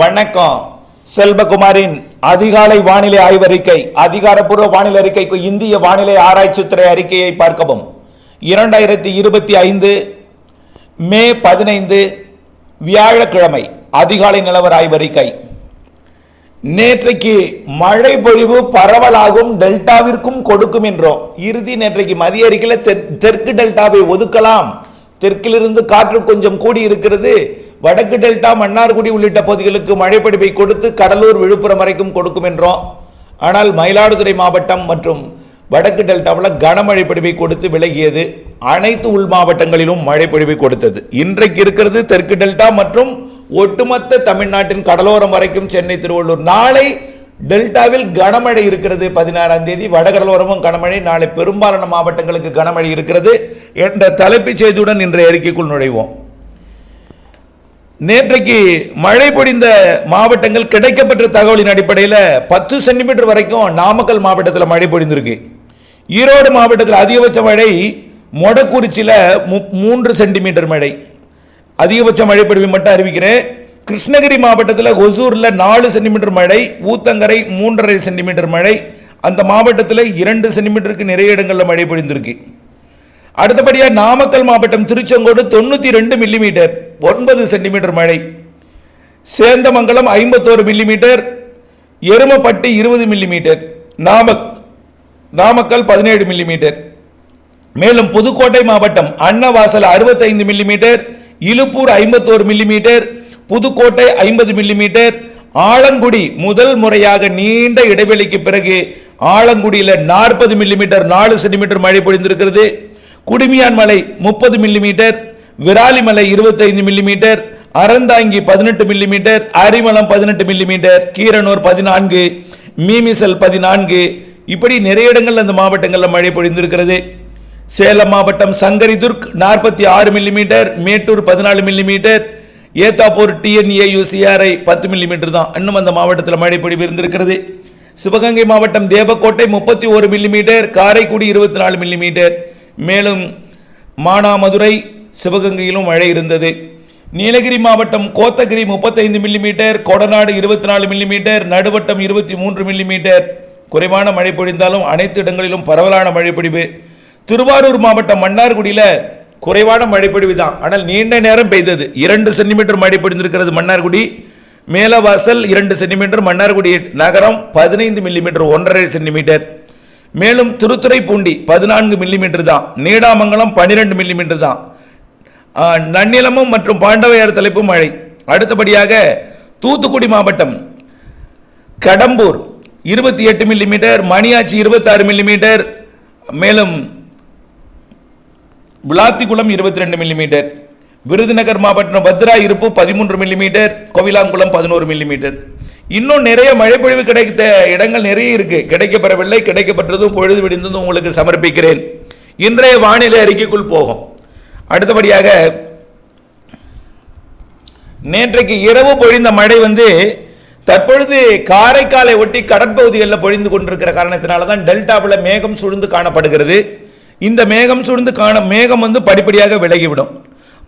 வணக்கம். செல்வகுமாரின் அதிகாலை வானிலை ஆய்வறிக்கை அதிகாரப்பூர்வ வானிலை அறிக்கைக்கு இந்திய வானிலை ஆராய்ச்சித்துறை அறிக்கையை பார்க்கவும். இரண்டாயிரத்தி இருபத்தி ஐந்து மே பதினைந்து வியாழக்கிழமை அதிகாலை நிலவர ஆய்வறிக்கை. நேற்றைக்கு மழை பொழிவு பரவலாகும் டெல்டாவிற்கும் கொடுக்கும் என்றோம். இறுதி நேற்றைக்கு மதிய அறிக்கையில் தெற்கு டெல்டாவை ஒதுக்கலாம். தெற்கிலிருந்து காற்று கொஞ்சம் கூடி இருக்கிறது வடக்கு டெல்டா மன்னார்குடி உள்ளிட்ட பகுதிகளுக்கு மழைப்பொழிவை கொடுத்து கடலூர் விழுப்புரம் வரைக்கும் கொடுக்கும் என்றோம். ஆனால் மயிலாடுதுறை மாவட்டம் மற்றும் வடக்கு டெல்டாவில் கனமழை பிடிப்பை கொடுத்து விலகியது. அனைத்து உள் மாவட்டங்களிலும் மழை பொழிவை கொடுத்தது. இன்றைக்கு இருக்கிறது தெற்கு டெல்டா மற்றும் ஒட்டுமொத்த தமிழ்நாட்டின் கடலோரம் வரைக்கும் சென்னை திருவள்ளூர். நாளை டெல்டாவில் கனமழை இருக்கிறது. பதினாறாம் தேதி வடகடலோரமும் கனமழை. நாளை பெரும்பாலான மாவட்டங்களுக்கு கனமழை இருக்கிறது என்ற தலைப்புச் செய்தியுடன் இன்றைய அறிக்கைக்குள் நுழைவோம். நேற்றைக்கு மழை பொழிந்த மாவட்டங்கள் கிடைக்கப்பெற்ற தகவலின் அடிப்படையில் பத்து சென்டிமீட்டர் வரைக்கும் நாமக்கல் மாவட்டத்தில் மழை பொழிந்திருக்கு. ஈரோடு மாவட்டத்தில் அதிகபட்ச மழை மொடக்குறிச்சியில் மு- மூன்று சென்டிமீட்டர் மழை. அதிகபட்ச மழை பொழிவு மட்டும் அறிவிக்கிறேன். கிருஷ்ணகிரி மாவட்டத்தில் ஒசூரில் நாலு சென்டிமீட்டர் மழை ஊத்தங்கரை மூன்றரை சென்டிமீட்டர் மழை அந்த மாவட்டத்தில் இரண்டு சென்டிமீட்டருக்கு நிறைய இடங்களில் மழை பொழிந்திருக்கு. அடுத்தபடியாக நாமக்கல் மாவட்டம் திருச்செங்கோடு தொண்ணூற்றி ரெண்டு மில்லிமீட்டர். ஒன்பது சென்டிமீட்டர் மழை. சேந்தமங்கலம் ஐம்பத்தோரு மில்லிமீட்டர் எருமப்பட்டி இருபது மில்லிமீட்டர் நாமக் நாமக்கல் பதினேழு மில்லிமீட்டர். மேலும் புதுக்கோட்டை மாவட்டம் அன்னவாசல் அறுபத்தைந்து மில்லிமீட்டர் இலுப்பூர் ஐம்பத்தோரு மில்லிமீட்டர் புதுக்கோட்டை ஐம்பது மில்லிமீட்டர் ஆலங்குடி முதல் முறையாக நீண்ட இடைவெளிக்கு பிறகு ஆலங்குடியில் நாற்பது மில்லிமீட்டர் நாலு சென்டிமீட்டர் மழை பொழிந்திருக்கிறது. குடுமியான் மலை முப்பது மில்லிமீட்டர் விராலிமலை இருபத்தைந்து மில்லிமீட்டர் அறந்தாங்கி பதினெட்டு மில்லிமீட்டர் அரிமளம் பதினெட்டு மில்லிமீட்டர் கீரனூர் பதினான்கு மீமிசல் பதினான்கு. இப்படி நிறைய இடங்கள் அந்த மாவட்டங்களில் மழை பொழிந்திருக்கிறது. சேலம் மாவட்டம் சங்கரிதுர்க் நாற்பத்தி ஆறு மில்லிமீட்டர் மேட்டூர் பதினாலு மில்லிமீட்டர் ஏத்தாப்பூர் டிஎன்ஏயுசிஆர்ஐ பத்து மில்லிமீட்டர் தான். இன்னும் அந்த மாவட்டத்தில் மழை பொழிவு இருந்திருக்கிறது. சிவகங்கை மாவட்டம் தேவக்கோட்டை முப்பத்தி ஒரு மில்லிமீட்டர் காரைக்குடி இருபத்தி நாலு மில்லிமீட்டர் மேலும் மானாமதுரை சிவகங்கையிலும் மழை இருந்தது. நீலகிரி மாவட்டம் கோத்தகிரி முப்பத்தைந்து மில்லிமீட்டர் கொடநாடு இருபத்தி நாலு மில்லிமீட்டர் நடுவட்டம் இருபத்தி மூன்று மில்லிமீட்டர். குறைவான மழை பொழிந்தாலும் அனைத்து இடங்களிலும் பரவலான மழை பொழிவு. திருவாரூர் மாவட்டம் மன்னார்குடியில் குறைவான மழை பொழிவு தான். ஆனால் நீண்ட நேரம் பெய்தது. இரண்டு சென்டிமீட்டர் மழை பொழிந்திருக்கிறது மன்னார்குடி. மேலவாசல் இரண்டு சென்டிமீட்டர் மன்னார்குடி நகரம் பதினைந்து மில்லிமீட்டர் ஒன்றரை சென்டிமீட்டர். மேலும் திருத்துறைப்பூண்டி பதினான்கு மில்லிமீட்டர் தான். நீடாமங்கலம் பன்னிரெண்டு மில்லிமீட்டர் தான். நன்னிலமும் மற்றும் பாண்டவையார் தலைப்பு மழை. அடுத்தபடியாக தூத்துக்குடி மாவட்டம் கடம்பூர் இருபத்தி எட்டு மில்லிமீட்டர் மணியாச்சி இருபத்தாறு மில்லிமீட்டர் மேலும் விளாத்திக்குளம் இருபத்தி ரெண்டு மில்லிமீட்டர் விருதுநகர் மாவட்டம் பத்ரா இருப்பு பதிமூன்று மில்லிமீட்டர் கோவிலாங்குளம் பதினோரு மில்லிமீட்டர் இன்னும் நிறைய மழைப்பொழிவு கிடைத்த இடங்கள் நிறைய இருக்குது கிடைக்கப்பெறவில்லை கிடைக்கப்பட்டதும் பொழுது விடிந்ததும் உங்களுக்கு சமர்ப்பிக்கிறேன். இன்றைய வானிலை அறிக்கைக்குள் போகும். அடுத்தபடியாக நேற்றைக்கு இரவு பொழிந்த மழை வந்து தற்பொழுது காரைக்காலை ஒட்டி கடற்பகுதிகளில் பொழிந்து கொண்டிருக்கிற காரணத்தினால தான் டெல்டாவில் மேகம் சூழ்ந்து காணப்படுகிறது. இந்த மேகம் சூழ்ந்து காண மேகம் வந்து படிப்படியாக விலகிவிடும்.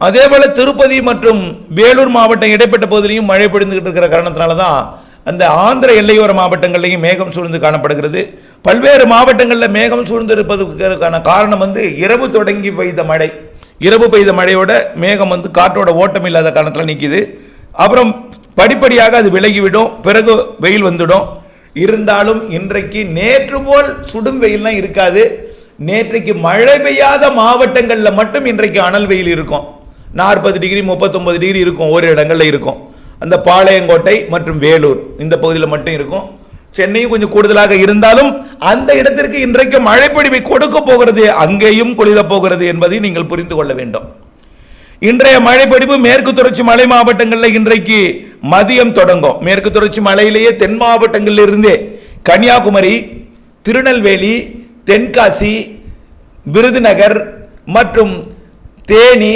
அதே போல் திருப்பதி மற்றும் வேலூர் மாவட்டம் இடைப்பட்ட பகுதியிலையும் மழை பொழிந்துகிட்டு இருக்கிற காரணத்தினால தான் அந்த ஆந்திர எல்லையோர மாவட்டங்கள்லையும் மேகம் சூழ்ந்து காணப்படுகிறது. பல்வேறு மாவட்டங்களில் மேகம் சூழ்ந்து இருப்பதற்கான காரணம் வந்து இரவு தொடங்கி பெய்த மழை. இரவு பெய்த மழையோட மேகம் வந்து காற்றோட ஓட்டம் இல்லாத காரணத்தில் நிற்கிது அப்புறம் படிப்படியாக அது விலகிவிடும். பிறகு வெயில் வந்துடும். இருந்தாலும் இன்றைக்கு நேற்று போல் சுடும் வெயில்லாம் இருக்காது. நேற்றைக்கு மழை பெய்யாத மாவட்டங்களில் மட்டும் இன்றைக்கு அனல் வெயில் இருக்கும். நாற்பது டிகிரி முப்பத்தொம்பது டிகிரி இருக்கும். ஒரு இடங்களில் இருக்கும். அந்த பாளையங்கோட்டை மற்றும் வேலூர் இந்த பகுதியில் மட்டும் இருக்கும். சென்னையும் கொஞ்சம் கூடுதலாக இருந்தாலும் அந்த இடத்திற்கு இன்றைக்கு மழைப்பொழிவை கொடுக்க போகிறது அங்கேயும் குளிரப் போகிறது என்பதை நீங்கள் புரிந்து கொள்ள வேண்டும். இன்றைய மழைப்பொழிவு மேற்கு தொடர்ச்சி மலை மாவட்டங்களில் இன்றைக்கு மதியம் தொடங்கும். மேற்கு தொடர்ச்சி மலையிலேயே தென் மாவட்டங்களில் இருந்தே கன்னியாகுமரி திருநெல்வேலி தென்காசி விருதுநகர் மற்றும் தேனி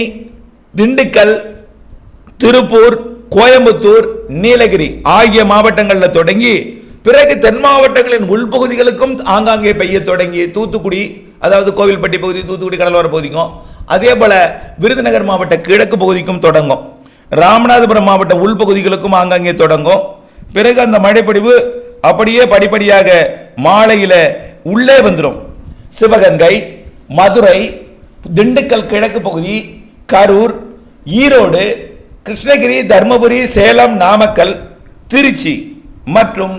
திண்டுக்கல் திருப்பூர் கோயம்புத்தூர் நீலகிரி ஆகிய மாவட்டங்களில் தொடங்கி பிறகு தென் மாவட்டங்களின் உள்பகுதிகளுக்கும் ஆங்காங்கே பெய்ய தொடங்கி தூத்துக்குடி அதாவது கோவில்பட்டி பகுதி தூத்துக்குடி கடலோர பகுதிக்கும் அதே போல விருதுநகர் மாவட்ட கிழக்கு பகுதிக்கும் தொடங்கும். ராமநாதபுரம் மாவட்ட உள்பகுதிகளுக்கும் ஆங்காங்கே தொடங்கும். பிறகு அந்த மழைப்பொழிவு அப்படியே படிப்படியாக மாலையில் உள்ளே வந்துடும் சிவகங்கை மதுரை திண்டுக்கல் கிழக்கு பகுதி கரூர் ஈரோடு கிருஷ்ணகிரி தர்மபுரி சேலம் நாமக்கல் திருச்சி மற்றும்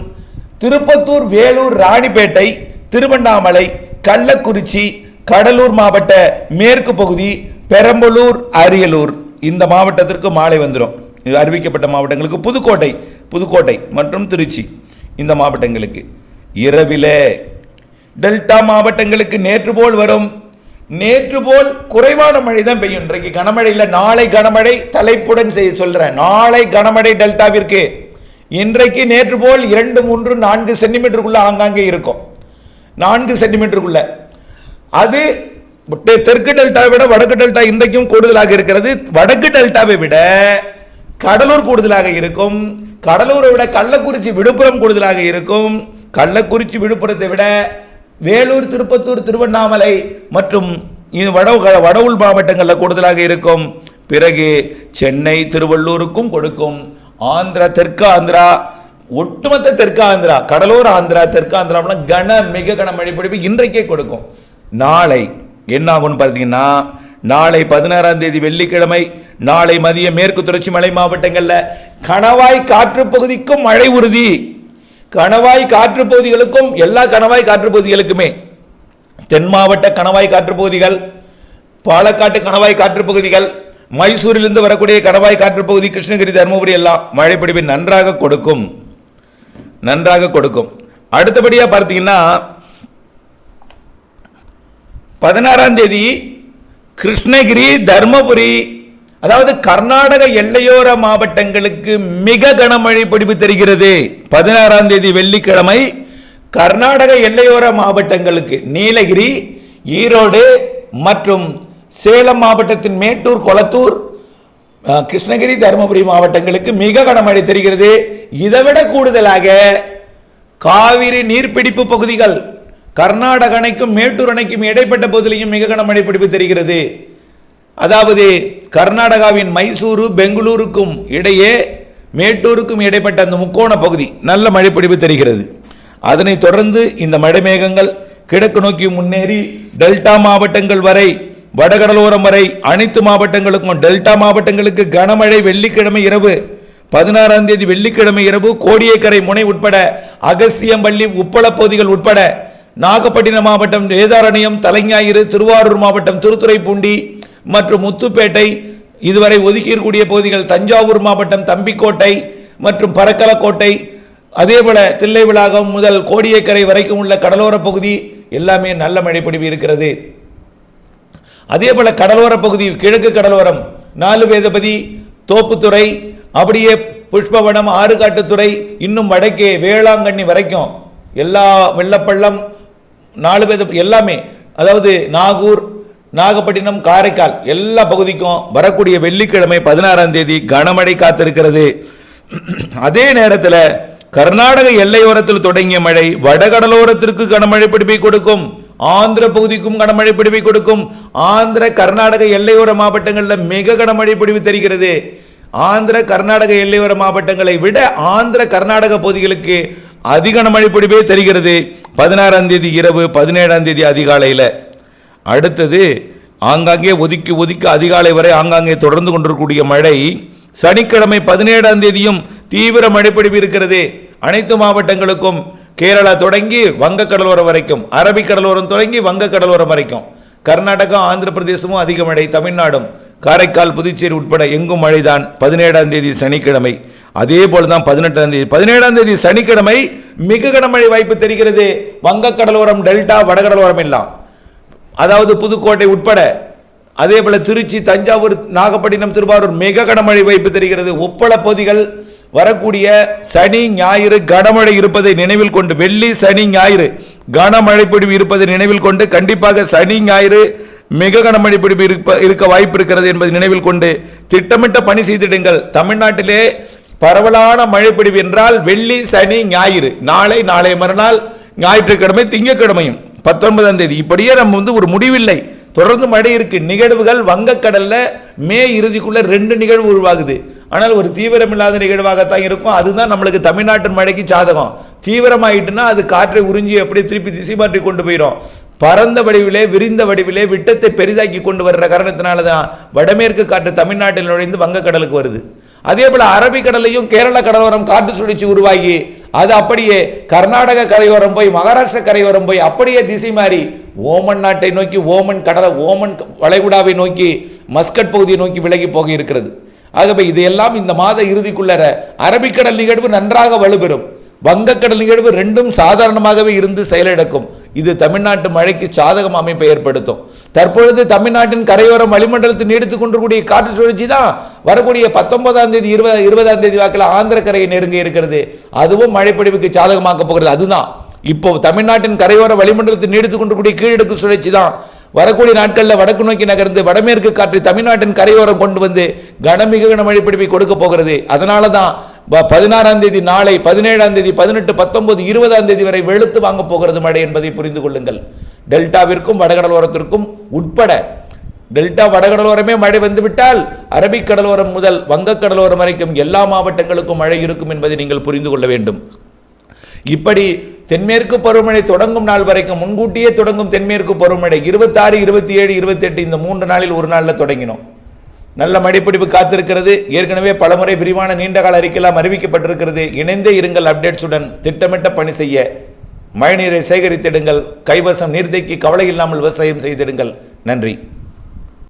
திருப்பத்தூர் வேலூர் ராணிப்பேட்டை திருவண்ணாமலை கள்ளக்குறிச்சி கடலூர் மாவட்ட மேற்கு பகுதி பெரம்பலூர் அரியலூர். இந்த மாவட்டத்திற்கு மாலை வந்துடும் இது அறிவிக்கப்பட்ட மாவட்டங்களுக்கு புதுக்கோட்டை புதுக்கோட்டை மற்றும் திருச்சி. இந்த மாவட்டங்களுக்கு. இரவிலே டெல்டா மாவட்டங்களுக்கு நேற்று போல் வரும். நேற்று போல் குறைவான மழை தான் பெய்யும். இன்றைக்கு கனமழை இல்லை நாளை கனமழை தலைப்புடன் செய்ய சொல்கிறேன் நாளை கனமழை டெல்டாவிற்கு. இன்றைக்கு நேற்று போல் இரண்டு மூன்று நான்கு சென்டிமீட்டருக்குள்ள ஆங்காங்கே இருக்கும். நான்கு சென்டிமீட்டருக்குள்ள. அது தெற்கு டெல்டாவை விட வடக்கு டெல்டா இன்றைக்கும் கூடுதலாக இருக்கிறது. வடக்கு டெல்டாவை விட கடலூர் கூடுதலாக இருக்கும். கடலூரை விட கள்ளக்குறிச்சி விழுப்புரம் கூடுதலாக இருக்கும். கள்ளக்குறிச்சி விழுப்புரத்தை விட வேலூர் திருப்பத்தூர் திருவண்ணாமலை மற்றும் இது வட வடவுள் மாவட்டங்களில் கூடுதலாக இருக்கும். பிறகு சென்னை திருவள்ளூருக்கும் கொடுக்கும். ஆந்திரா தெற்கு ஆந்திரா ஒட்டுமொத்த தெற்கு ஆந்திரா கடலோர ஆந்திரா தெற்கு ஆந்திராவெல்லாம் கன மிக கன மழை பொழிவு இன்றைக்கே கொடுக்கும். நாளை என்ன ஆகும்னு பார்த்தீங்கன்னா நாளை பதினாறாம் தேதி வெள்ளிக்கிழமை நாளை மதிய மேற்கு தொடர்ச்சி மலை மாவட்டங்களில் கணவாய் காற்று பகுதிக்கும் மழை உறுதி. கணவாய் காற்று பகுதிகளுக்கும் எல்லா கணவாய் காற்று பகுதிகளுக்குமே. தென் மாவட்ட கணவாய் காற்று பகுதிகள் பாலக்காட்டு கணவாய் காற்று பகுதிகள் மைசூரிலிருந்து வரக்கூடிய கணவாய் காற்று பகுதி கிருஷ்ணகிரி தருமபுரி எல்லாம் மழைப்பிடிப்பு நன்றாக கொடுக்கும். நன்றாக கொடுக்கும். அடுத்தபடியாக பார்த்தீங்கன்னா பதினாறாம் தேதி கிருஷ்ணகிரி தர்மபுரி அதாவது கர்நாடக எல்லையோர மாவட்டங்களுக்கு மிக கனமழை பிடிப்பு தெரிகிறது. பதினாறாம் தேதி வெள்ளிக்கிழமை கர்நாடக எல்லையோர மாவட்டங்களுக்கு நீலகிரி ஈரோடு மற்றும் சேலம் மாவட்டத்தின் மேட்டூர் கொளத்தூர் கிருஷ்ணகிரி தருமபுரி மாவட்டங்களுக்கு மிக கனமழை தெரிகிறது. இதைவிட கூடுதலாக காவிரி நீர்பிடிப்பு பகுதிகள் கர்நாடக அணைக்கும் மேட்டூர் அணைக்கும் இடைப்பட்ட பகுதியிலையும் மிக கனமழை பிடிப்பு தெரிகிறது. அதாவது கர்நாடகாவின் மைசூரு பெங்களூருக்கும் இடையே மேட்டூருக்கும் இடைப்பட்ட அந்த முக்கோண பகுதி நல்ல மழை பிடிப்பு தெரிகிறது. அதனைத் தொடர்ந்து இந்த மழை மேகங்கள் கிழக்கு நோக்கி முன்னேறி டெல்டா மாவட்டங்கள் வரை வடகடலோரம் வரை அனைத்து மாவட்டங்களுக்கும் டெல்டா மாவட்டங்களுக்கு கனமழை வெள்ளிக்கிழமை இரவு பதினாறாம் தேதி வெள்ளிக்கிழமை இரவு கோடியக்கரை முனை உட்பட அகஸ்தியம்பள்ளி உப்பள பகுதிகள் உட்பட நாகப்பட்டினம் மாவட்டம் வேதாரண்யம் தலைஞாயிறு திருவாரூர் மாவட்டம் திருத்துறைப்பூண்டி மற்றும் முத்துப்பேட்டை இதுவரை ஒதுக்கியிருக்கூடிய பகுதிகள் தஞ்சாவூர் மாவட்டம் தம்பிக்கோட்டை மற்றும் பரக்கலக்கோட்டை. அதேபோல தில்லைவிளாகம் முதல் கோடியக்கரை வரைக்கும் உள்ள கடலோர பகுதி எல்லாமே நல்ல மழைப்பொழிவு இருக்கிறது. அதே போல கடலோர பகுதி கிழக்கு கடலோரம் நாலு வேதபதி தோப்புத்துறை அப்படியே புஷ்பவனம் ஆறுகாட்டுத்துறை இன்னும் வடக்கே வேளாங்கண்ணி வரைக்கும் எல்லா வெள்ளப்பள்ளம் நாலு வேத எல்லாமே அதாவது நாகூர் நாகப்பட்டினம் காரைக்கால் எல்லா பகுதிக்கும் வரக்கூடிய வெள்ளிக்கிழமை பதினாறாம் தேதி கனமழை காத்திருக்கிறது. அதே நேரத்தில் கர்நாடக எல்லையோரத்தில் தொடங்கிய மழை வடகடலோரத்திற்கு கனமழை பிடிப்பை கொடுக்கும். ஆந்திர பகுதிக்கும் கனமழை பிடிவை கொடுக்கும். ஆந்திர கர்நாடக எல்லையோர மாவட்டங்களில் மிக கனமழை பிடிவு தெரிகிறது. ஆந்திர கர்நாடக எல்லையோர மாவட்டங்களை விட ஆந்திர கர்நாடக பகுதிகளுக்கு அதிக மழை பிடிவே தெரிகிறது. பதினாறாம் தேதி இரவு பதினேழாம் தேதி அதிகாலையில். அடுத்தது ஆங்காங்கே ஒதுக்கி ஒதுக்கி அதிகாலை வரை ஆங்காங்கே தொடர்ந்து கொண்டிருக்கக்கூடிய மழை. சனிக்கிழமை பதினேழாம் தேதியும் தீவிர மழைப்பிடிவு இருக்கிறது. அனைத்து மாவட்டங்களுக்கும் கேரளா தொடங்கி வங்கக்கடலோரம் வரைக்கும் அரபிக்கடலோரம் தொடங்கி வங்கக்கடலோரம் வரைக்கும். கர்நாடகா ஆந்திர பிரதேசமும் அதிக மழை தமிழ்நாடும் காரைக்கால் புதுச்சேரி உட்பட எங்கும் மழைதான் பதினேழாம் தேதி சனிக்கிழமை. அதே போல தான் பதினெட்டாம் தேதி. பதினேழாம் தேதி சனிக்கிழமை மிக கனமழை வாய்ப்பு தெரிகிறது. வங்கக்கடலோரம் டெல்டா வடகடலோரம் எல்லாம். அதாவது புதுக்கோட்டை உட்பட. அதே போல திருச்சி தஞ்சாவூர் நாகப்பட்டினம் திருவாரூர் மிக கனமழை வாய்ப்பு தெரிகிறது. உப்பள பகுதிகள் வரக்கூடிய சனி ஞாயிறு கனமழை இருப்பதை நினைவில் கொண்டு வெள்ளி சனி ஞாயிறு கனமழை பிடிவு இருப்பதை நினைவில் கொண்டு கண்டிப்பாக சனி ஞாயிறு மிக கனமழை பிடிப்பு இருப்ப இருக்க வாய்ப்பு இருக்கிறது என்பதை நினைவில் கொண்டு திட்டமிட்ட பணி செய்திடுங்கள். தமிழ்நாட்டிலே பரவலான மழை என்றால் வெள்ளி சனி ஞாயிறு. நாளை நாளை மறுநாள் ஞாயிற்றுக்கிழமை திங்கக்கிழமையும் பத்தொன்பதாம் தேதி. இப்படியே நம்ம வந்து ஒரு முடிவில்லை. தொடர்ந்து மழை இருக்கு. நிகழ்வுகள் வங்கக்கடல்ல மே இறுதிக்குள்ள ரெண்டு நிகழ்வு உருவாகுது. ஆனால் ஒரு தீவிரமில்லாத நிகழ்வாகத்தான் இருக்கும். அதுதான் நம்மளுக்கு தமிழ்நாட்டின் மழைக்கு சாதகம். தீவிரமாயிட்டுன்னா அது காற்றை உறிஞ்சி அப்படியே திருப்பி திசை மாற்றி கொண்டு போயிடும். பரந்த வடிவிலே விரிந்த வடிவிலே விட்டத்தை பெரிதாக்கி கொண்டு வர்ற காரணத்தினால தான் வடமேற்கு காற்று தமிழ்நாட்டில் நுழைந்து வங்கக்கடலுக்கு வருது. அதே போல் அரபிக்கடலையும் கேரள கடலோரம் காற்று சுழற்சி உருவாகி அது அப்படியே கர்நாடக கரையோரம் போய் மகாராஷ்டிர கரையோரம் போய் அப்படியே திசை மாறி ஓமன் நாட்டை நோக்கி ஓமன் கடலை ஓமன் வளைகுடாவை நோக்கி மஸ்கட் பகுதியை நோக்கி விலகி போக இருக்கிறது. ஆகவே இதையெல்லாம் இந்த மாத இறுதிக்குள்ளர அரபிக்கடல் நிகழ்வு நன்றாக வலுப்பெறும் வங்கக்கடல் நிகழ்வு ரெண்டும் சாதாரணமாகவே இருந்து செயலிழக்கும். இது தமிழ்நாட்டு மழைக்கு சாதகம் அமைப்பை ஏற்படுத்தும். தற்பொழுது தமிழ்நாட்டின் கரையோரம் வளிமண்டலத்தில் நீடித்துக் கொண்டிருக்கூடிய காற்று சுழற்சி தான் வரக்கூடிய பத்தொன்பதாம் தேதி இருபது இருபதாம் தேதி வாக்கில் ஆந்திர கரையை நெருங்கி இருக்கிறது. அதுவும் மழைப்பிடிவுக்கு சாதகமாக்க போகிறது. அதுதான். இப்போ தமிழ்நாட்டின் கரையோர வளிமண்டலத்தில் நீடித்துக் கொண்டிருக்கூடிய கீழடுக்கு சுழற்சி தான். வரக்கூடிய நாட்களில் வடக்கு நோக்கி நகர்ந்து வடமேற்கு காற்று தமிழ்நாட்டின் கரையோரம் கொண்டு வந்து கனமிகு கனமழை பிடிப்பை கொடுக்க போகிறது. அதனால தான் ப- பதினாறாம் தேதி நாளை பதினேழாம் தேதி பதினெட்டு பத்தொன்பது இருபதாம் தேதி வரை வெளுத்து வாங்க போகிறது மழை என்பதை புரிந்து கொள்ளுங்கள். டெல்டாவிற்கும் வடகடலோரத்திற்கும் உட்பட டெல்டா வடகடலோரமே மழை வந்துவிட்டால் அரபிக் கடலோரம் முதல் வங்கக் கடலோரம் வரைக்கும் எல்லா மாவட்டங்களுக்கும் மழை இருக்கும் என்பதை நீங்கள் புரிந்து கொள்ள வேண்டும். இப்படி தென்மேற்கு பருவமழை தொடங்கும் நாள் வரைக்கும் முன்கூட்டியே தொடங்கும் தென்மேற்கு பருவமழை இருபத்தாறு இருபத்தி ஏழு இருபத்தெட்டு இந்த மூன்று நாளில் ஒரு நாளில் தொடங்கினோம். நல்ல மடிப்பிடிப்பு காத்திருக்கிறது. ஏற்கனவே பலமுறை விரிவான நீண்டகால அறிக்கையெல்லாம் அறிவிக்கப்பட்டிருக்கிறது. இணைந்தே இருங்கள் அப்டேட்ஸுடன். திட்டமிட்ட பணி செய்ய மழைநீரை சேகரித்திடுங்கள். கைவசம் நீர்த்தேக்கி கவலை இல்லாமல் விவசாயம் செய்திடுங்கள். நன்றி.